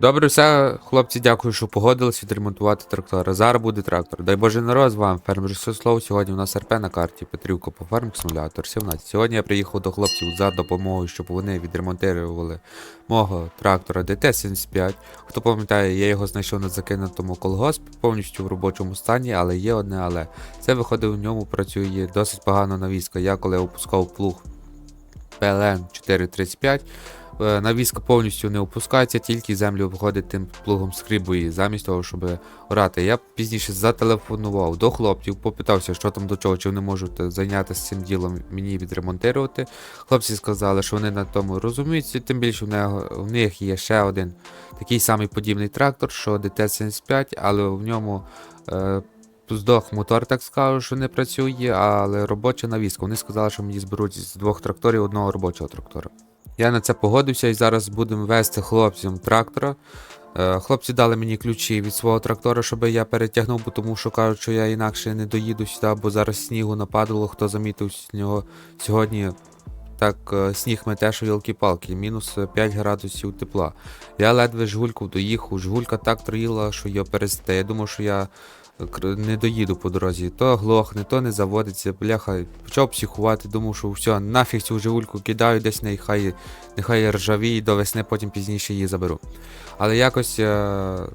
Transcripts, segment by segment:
Добре, все, хлопці, дякую, що погодились відремонтувати трактора. Зараз буде трактор. Дай Боже народ з вами, фермер Сослов. Сьогодні у нас РП на карті Петрівка по фарм симулятор 17. Сьогодні я приїхав до хлопців за допомогою, щоб вони відремонтували мого трактора ДТ-75. Хто пам'ятає, я його знайшов на закинутому колгоспі, повністю в робочому стані, але є одне але. Це виходить, в ньому працює досить погано навіска. Я коли опускав плуг PLN 435. Е, Навіска повністю не опускається, тільки землю виходить тим плугом скрібує, замість того, щоб орати. Я пізніше зателефонував до хлопців, попитався, що там до чого, чи вони можуть зайнятися цим ділом, мені відремонтувати. Хлопці сказали, що вони на тому розуміються, тим більше в них є ще один такий самий подібний трактор, що ДТ-75, але в ньому. Е, Здох мотор, так скажу, що не працює, але робоча навіска. Вони сказали, що мені зберуть з двох тракторів одного робочого трактора. Я на це погодився і зараз будемо вести хлопцям трактора. Е, Хлопці дали мені ключі від свого трактора, щоб я перетягнув, бо тому що кажуть, що я інакше не доїду сюди, бо зараз снігу нападало, хто замітив нього сьогодні. Так, е, сніг мете, що йолки-палки, мінус е, 5 градусів тепла. Я ледве жгульку доїхав, жгулька так троїла, що його пересте. Я думав, що я не доїду по дорозі. То глохне, то не заводиться, бляха, почав психувати, думав, що все, нафіг цю жигульку кидаю десь нехай, нехай ржавіє до весни, потім пізніше її заберу. Але якось е-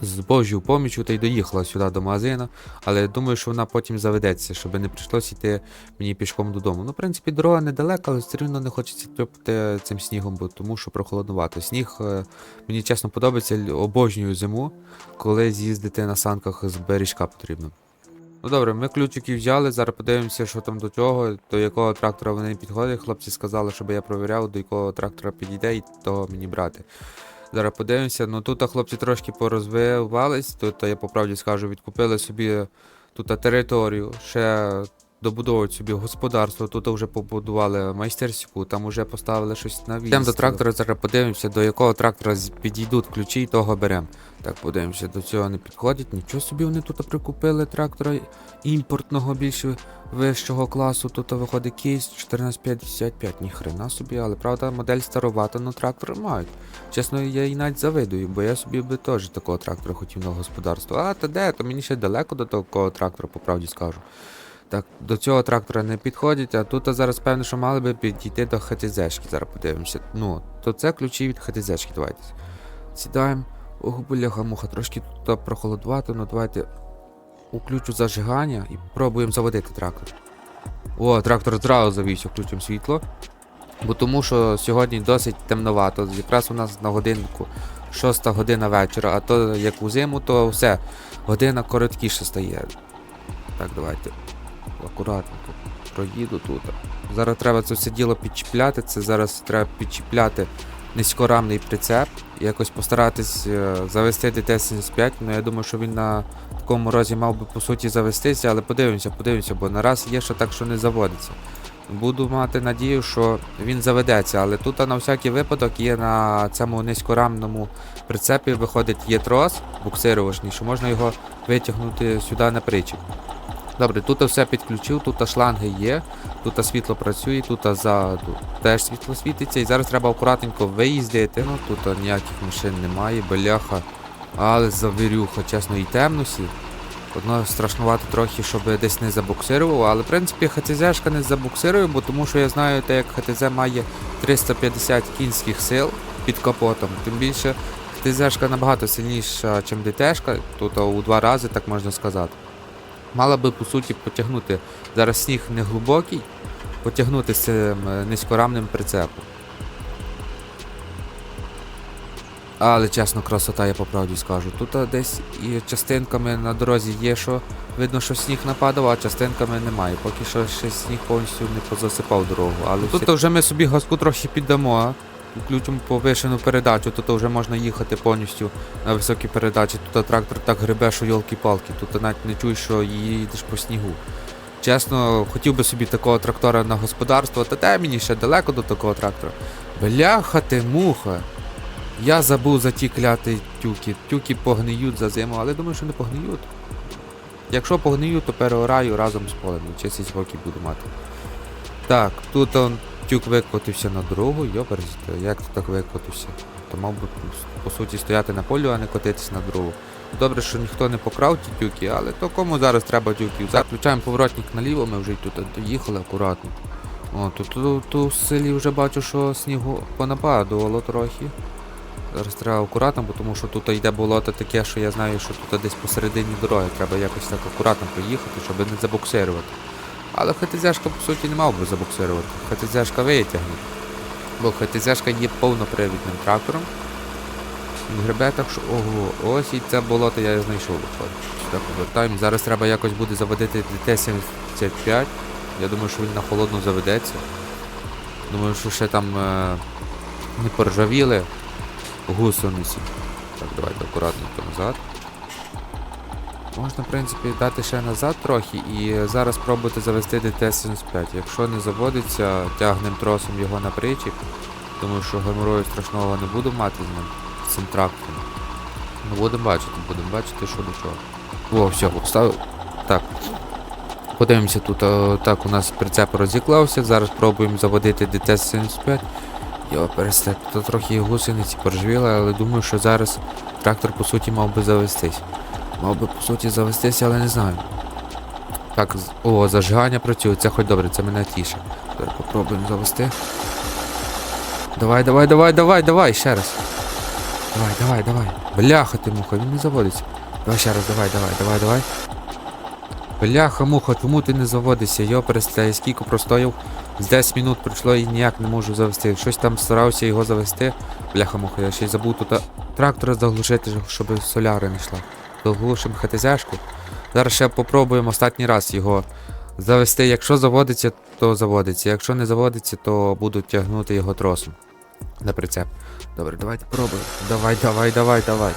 з Божою помічю та й доїхала сюди до магазину, але думаю, що вона потім заведеться, щоб не прийшлося йти мені пішком додому. Ну, в принципі, дорога недалека, але все рівно не хочеться трьопати цим снігом, бо тому що прохолоднувато. Сніг е, мені чесно подобається, обожнюю зиму, коли з'їздити на санках з бережка потрібно. Ну добре, ми ключики взяли, зараз подивимося, що там до чого, до якого трактора вони підходять. Хлопці сказали, щоб я провіряв, до якого трактора підійде і того мені брати. Зараз подивимося. Ну тут хлопці трошки порозвивались, тут я по правді скажу, відкупили собі тут територію, ще добудовують собі господарство, тут вже побудували майстерську, там вже поставили щось на. Йдемо до трактора, зараз подивимося, до якого трактора підійдуть ключі, і того беремо. Так, подивимося, до цього не підходить. Нічого собі вони тут прикупили трактора імпортного більше вищого класу. Тут виходить кейс 1455, ніхрена собі, але правда модель старовата, но трактори мають. Чесно, я і навіть завидую, бо я собі би теж такого трактора хотів на господарство. А та де, то мені ще далеко до такого трактора, по правді скажу. Так, до цього трактора не підходять, а тут зараз певно, що мали би підійти до ХТЗшки. Зараз подивимося. Ну, то це ключі від ХТЗшки, давайте. Сідаємо. Ох, бляха муха, трошки тут прохолодувати, ну давайте уключу зажигання і пробуємо заводити трактор. О, трактор зразу завівся, включимо світло. Бо тому що сьогодні досить темновато. Якраз у нас на годинку 6 година вечора, а то як у зиму, то все, година короткіше стає. Так, давайте. Акуратненько. Проїду тут. Зараз треба це все діло підчіпляти. Це зараз треба підчіпляти низькорамний прицеп. Якось постаратись е, завести ДТ-75. Ну я думаю, що він на такому розі мав би по суті завестися, але подивимося, подивимося, бо нараз є що так, що не заводиться. Буду мати надію, що він заведеться, але тут на всякий випадок є на цьому низькорамному прицепі виходить є трос буксирувачний, що можна його витягнути сюди на причіп. Добре, тут все підключив, тут шланги є, тут світло працює, тут ззаду теж світло світиться, і зараз треба акуратненько виїздити. Ну тут ніяких машин немає, бляха. Але завірюха, чесно, і темносі. Одно страшнувати трохи, щоб десь не забуксирував, але в принципі ХТЗшка не забуксирує, бо тому що я знаю, те, як ХТЗ має 350 кінських сил під капотом. Тим більше ХТЗшка набагато сильніша, ніж ДТшка, тут у два рази, так можна сказати. Мала би по суті потягнути. Зараз сніг не глибокий, потягнути з цим е, низькорамним прицепом. Але чесно, красота, я по правді скажу. Тут десь і частинками на дорозі є, що видно, що сніг нападав, а частинками немає. Поки що ще сніг повністю не позасипав дорогу. Але тут вже ми собі газку трохи піддамо, а? Включимо повишену передачу, тут вже можна їхати повністю на високій передачі. Тут трактор так гребе, що йолки-палки, тут навіть не чуєш, що їдеш по снігу. Чесно, хотів би собі такого трактора на господарство, та те мені ще далеко до такого трактора. Бляха ти муха. Я забув за ті кляті тюки. Тюки погниють за зиму, але думаю, що не погниють. Якщо погниють, то переораю разом з полем. Чи 6 років буду мати. Так, тут он тюк викотився на дорогу, йоперсте, як ти так викотився? То мав би по суті стояти на полю, а не котитись на дорогу. Добре, що ніхто не покрав ті тюки, але то кому зараз треба тюків? Зараз включаємо поворотник наліво, ми вже й тут доїхали акуратно. О, тут, тут, тут в селі вже бачу, що снігу понападувало трохи. Зараз треба акуратно, бо тому що тут йде болото таке, що я знаю, що тут десь посередині дороги треба якось так акуратно проїхати, щоб не забуксирувати. Але ХТЗшка, по суті, не мав би забуксирувати. ХТЗшка витягне. Бо ХТЗшка є повнопривідним трактором. Він гребе так, що ого, ось і це болото я знайшов виходить. Сюди повертаємо. Зараз треба якось буде заводити ДТ-75. Я думаю, що він на холодну заведеться. Думаю, що ще там е, не поржавіли гусениці. Так, давайте акуратненько назад. Можна, в принципі, дати ще назад трохи і зараз пробувати завести ДТ-75. Якщо не заводиться, тягнемо тросом його на причіп. Думаю, що геморою страшного не буду мати з ним, з цим трактором. Ну, будемо бачити, будемо бачити, що до чого. О, все, поставив. Так. Подивимося тут. О, так, у нас прицеп розіклався. Зараз пробуємо заводити ДТ-75. Йо, перестать, тут трохи гусениці поржвіли, але думаю, що зараз трактор по суті мав би завестись. Мав би по суті завестися, але не знаю. Так, о, зажигання працює, це хоч добре, це мене тіше. Тепер попробуємо завести. Давай, давай, давай, давай, давай, ще раз. Давай, давай, давай. Бляха ти муха, він не заводиться. Давай ще раз, давай, давай, давай, давай. Бляха муха, чому ти не заводишся? Йо, перестає, скільки простояв. З 10 минут пройшло і ніяк не можу завести. Щось там старався його завести. Бляха муха, я ще й забув тут трактора заглушити, щоб соляри не йшла. Заглушимо ХТЗшку. Зараз ще попробуємо останній раз його завести. Якщо заводиться, то заводиться. Якщо не заводиться, то буду тягнути його тросом на прицеп. Добре, давайте пробуємо. Давай, давай, давай, давай.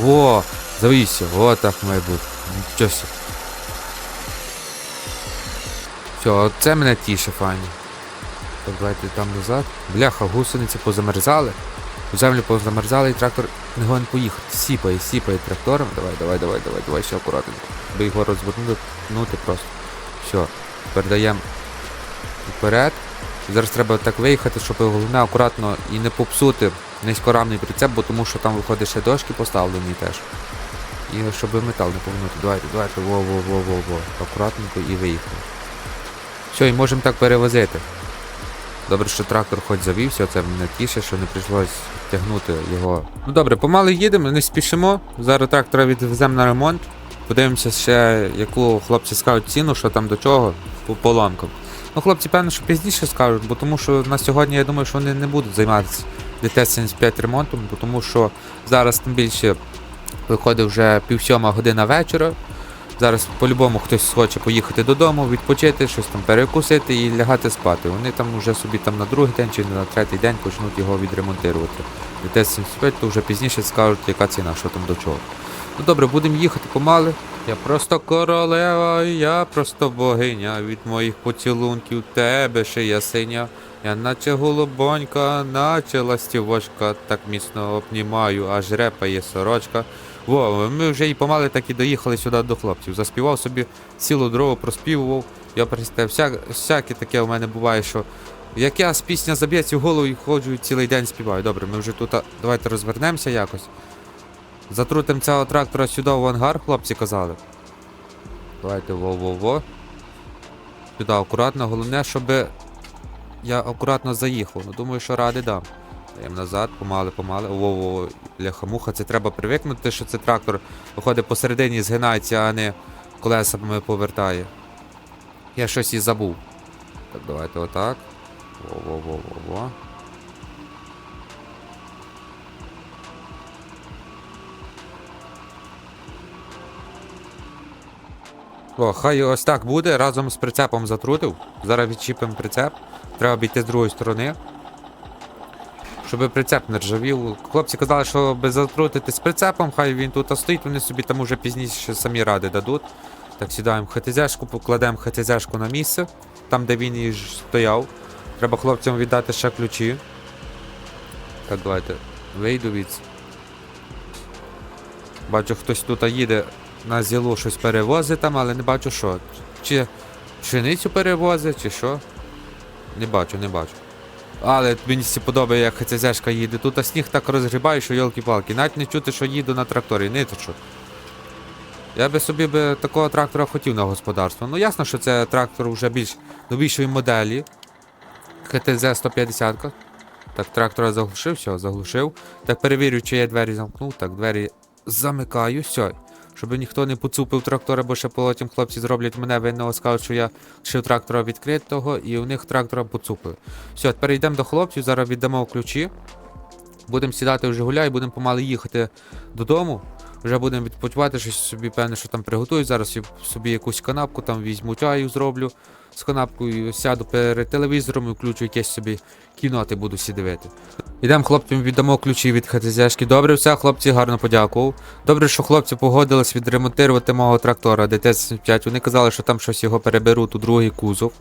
Во! Завівся, о так має бути. Нічого. Все, це мене тіше, файні. Так, давайте там назад. Бляха, гусениці позамерзали. У землю позамерзали і трактор не гон поїхати. Сіпає, сіпає трактором. Давай, давай, давай, давай, давай, ще акуратненько. Би його розвернути просто. Все, передаємо вперед. Зараз треба так виїхати, щоб головне акуратно і не попсути низькорамний прицеп, бо тому що там виходить ще дошки поставлені теж. І щоб метал не повернути. Давайте, давайте, во-во-во-во-во. Акуратненько і виїхали. Все, і можемо так перевозити. Добре, що трактор хоч завівся, це мене тіше, що не прийшлось тягнути його. Ну добре, помалу їдемо, не спішимо. Зараз трактора відвеземо на ремонт. Подивимося ще, яку хлопці скажуть ціну, що там до чого, по поломкам. Ну, хлопці, певно, що пізніше скажуть, бо тому що на сьогодні я думаю, що вони не будуть займатися ДТ-75 ремонтом, бо тому що зараз тим більше виходить вже пів сьома година вечора. Зараз по-любому хтось хоче поїхати додому, відпочити, щось там перекусити і лягати спати. Вони там вже собі там на другий день чи на третій день почнуть його відремонтувати. ДТ-75 то вже пізніше скажуть, яка ціна, що там до чого. Ну добре, будемо їхати помали. Я просто королева, я просто богиня. Від моїх поцілунків тебе ще я синя. Я наче голубонька, наче ластівочка, так міцно обнімаю, аж репає сорочка. Во, ми вже і помали так і доїхали сюди до хлопців. Заспівав собі цілу дорогу, проспівував. Я вся, всяке таке у мене буває, що як я з пісня заб'ється в голову і ходжу і цілий день співаю. Добре, ми вже тут давайте розвернемося якось. Затрутим цього трактора сюди в ангар, хлопці казали. Давайте во-во-во. Сюди акуратно, головне, щоб я акуратно заїхав. Ну думаю, що ради дам. Даємо назад, помали, помали. Во-во, ляха-муха, це треба привикнути, що це трактор виходить посередині, згинається, а не колесами повертає. Я щось і забув. Так, давайте отак. Во-во-во-во-во. О, хай ось так буде, разом з прицепом затрутив. Зараз відчіпимо прицеп. Треба обійти з другої сторони. Щоб прицеп не ржавів. Хлопці казали, що без затрутити з прицепом, хай він тут стоїть, вони собі там уже пізніше самі ради дадуть. Так, сідаємо ХТЗшку, покладемо ХТЗшку на місце, там де він і стояв. Треба хлопцям віддати ще ключі. Так, давайте. Вийду від. Бачу, хтось тут їде на зілу щось перевозить там, але не бачу що. Чи пшеницю перевозить, чи що. Не бачу, не бачу. Але мені подобає, як ХЦЗшка їде. Тут а сніг так розгрібає, що йолки-палки. Навіть не чути, що їду на тракторі, не то що. Я би собі би такого трактора хотів на господарство. Ну ясно, що це трактор вже більш новішої моделі. ХТЗ 150. Так, трактора заглушив, все, заглушив. Так перевірю, чи я двері замкнув. Так, двері замикаю, все. Щоб ніхто не поцупив трактора, бо ще потім хлопці зроблять мене винного, скажуть, що я лишив трактора відкритого і у них трактора поцупив. Все, тепер йдемо до хлопців, зараз віддамо ключі. Будемо сідати в Жигуля і будемо помали їхати додому. Вже будемо відпочивати, щось собі певне, що там приготую. Зараз я собі якусь канапку там візьму чаю, зроблю з канапкою, сяду перед телевізором і включу якесь собі кіноти буду всі дивити. Ідемо хлопцям віддамо ключі від ХТЗшки. Добре, все, хлопці гарно подякував. Добре, що хлопці погодились відремонтувати мого трактора ДТ-75. Вони казали, що там щось його переберуть у другий кузов.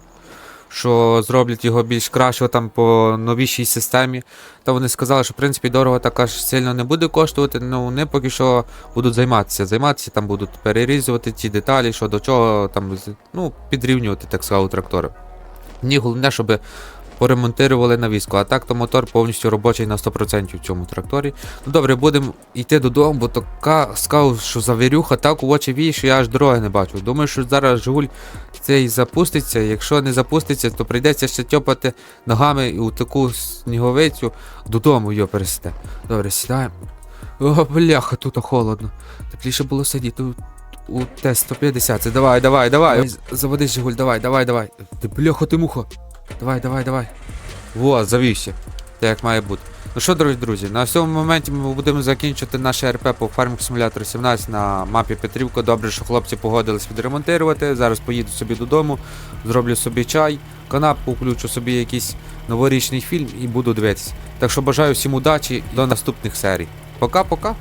Що зроблять його більш краще там по новішій системі. Та вони сказали, що в принципі дорого така ж сильно не буде коштувати. Ну вони поки що будуть займатися. Займатися там будуть перерізувати ті деталі, що до чого там ну, підрівнювати, так сказав, трактори. Мені головне, щоб поремонтували на візку, а так то мотор повністю робочий на 100% в цьому тракторі. Ну добре, будемо йти додому, бо така сказав, що завірюха так у очі віє, що я аж дороги не бачу. Думаю, що зараз Жигуль цей запуститься. Якщо не запуститься, то прийдеться ще тьопати ногами у таку сніговицю додому його пересте. Добре, сідаємо. О, бляха, тут холодно. Тепліше було сидіти у, у Т-150. Давай, давай, давай. Заводи Жигуль, давай, давай, давай. Ти бляха, ти муха. Давай, давай, давай. Во, завівся. Так як має бути. Ну що, дорогі друзі, на цьому моменті ми будемо закінчити наше РП по Farming Simulator 17 на мапі Петрівка. Добре, що хлопці погодились відремонтувати. Зараз поїду собі додому, зроблю собі чай, канапку, включу собі якийсь новорічний фільм і буду дивитися. Так що бажаю всім удачі до наступних серій. Пока-пока.